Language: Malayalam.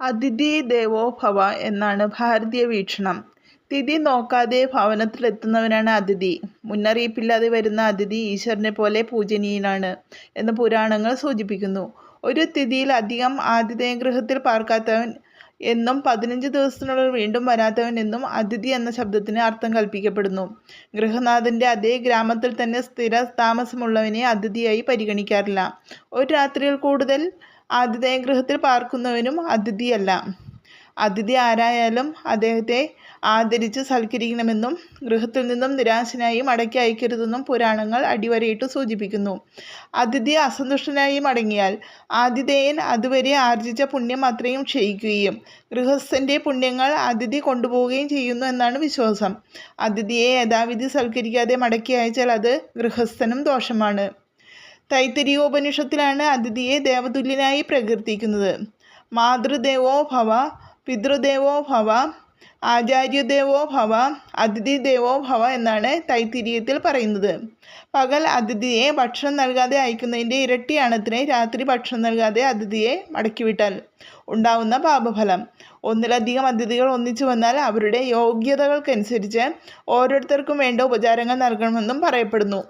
അതിഥി ദേവോ ഭവ എന്നാണ് ഭാരതീയ വീക്ഷണം. തിഥി നോക്കാതെ ഭവനത്തിലെത്തുന്നവനാണ് അതിഥി. മുന്നറിയിപ്പില്ലാതെ വരുന്ന അതിഥി ഈശ്വരനെ പോലെ പൂജനീയനാണ് എന്ന് പുരാണങ്ങൾ സൂചിപ്പിക്കുന്നു. ഒരു തിഥിയിൽ അധികം ആതിഥേയ ഗൃഹത്തിൽ പാർക്കാത്തവൻ എന്നും പതിനഞ്ച് ദിവസത്തിനുള്ളിൽ വീണ്ടും വരാത്തവൻ എന്നും അതിഥി എന്ന ശബ്ദത്തിന് അർത്ഥം കൽപ്പിക്കപ്പെടുന്നു. ഗൃഹനാഥന്റെ അതേ ഗ്രാമത്തിൽ തന്നെ സ്ഥിര താമസമുള്ളവനെ അതിഥിയായി പരിഗണിക്കാറില്ല. ഒരു രാത്രിയിൽ കൂടുതൽ ആതിഥേയഗൃഹത്തിൽ പാർക്കുന്നവനും അതിഥിയല്ല. അതിഥി ആരായാലും അദ്ദേഹത്തെ ആദരിച്ച് സൽക്കരിക്കണമെന്നും ഗൃഹത്തിൽ നിന്നും നിരാശനായി മടക്കി അയക്കരുതെന്നും പുരാണങ്ങൾ അടിവരയിട്ട് സൂചിപ്പിക്കുന്നു. അതിഥി അസന്തുഷ്ടനായി മടങ്ങിയാൽ ആതിഥേയൻ അതുവരെ ആർജിച്ച പുണ്യം അത്രയും ക്ഷയിക്കുകയും ഗൃഹസ്ഥന്റെ പുണ്യങ്ങൾ അതിഥി കൊണ്ടുപോവുകയും ചെയ്യുന്നു എന്നാണ് വിശ്വാസം. അതിഥിയെ യഥാവിധി സൽക്കരിക്കാതെ മടക്കി അയച്ചാൽ അത് ഗൃഹസ്ഥനും ദോഷമാണ്. തൈത്തിരിയോപനിഷത്തിലാണ് അതിഥിയെ ദേവതുല്യനായി പ്രകീർത്തിക്കുന്നത്. മാതൃദേവോ ഭവ പിതൃദേവോ ഭവ ആചാര്യദേവോ ഭവ അതിഥി ദേവോ ഭവ എന്നാണ് തൈത്തിരിയത്തിൽ പറയുന്നത്. പകൽ അതിഥിയെ ഭക്ഷണം നൽകാതെ അയക്കുന്നതിന്റെ ഇരട്ടിയാണത്തിന് രാത്രി ഭക്ഷണം നൽകാതെ അതിഥിയെ മടക്കിവിട്ടാൽ ഉണ്ടാവുന്ന പാപഫലം. ഒന്നിലധികം അതിഥികൾ ഒന്നിച്ചു വന്നാൽ അവരുടെ യോഗ്യതകൾക്കനുസരിച്ച് ഓരോരുത്തർക്കും വേണ്ട ഉപചാരങ്ങൾ നൽകണമെന്നും പറയപ്പെടുന്നു.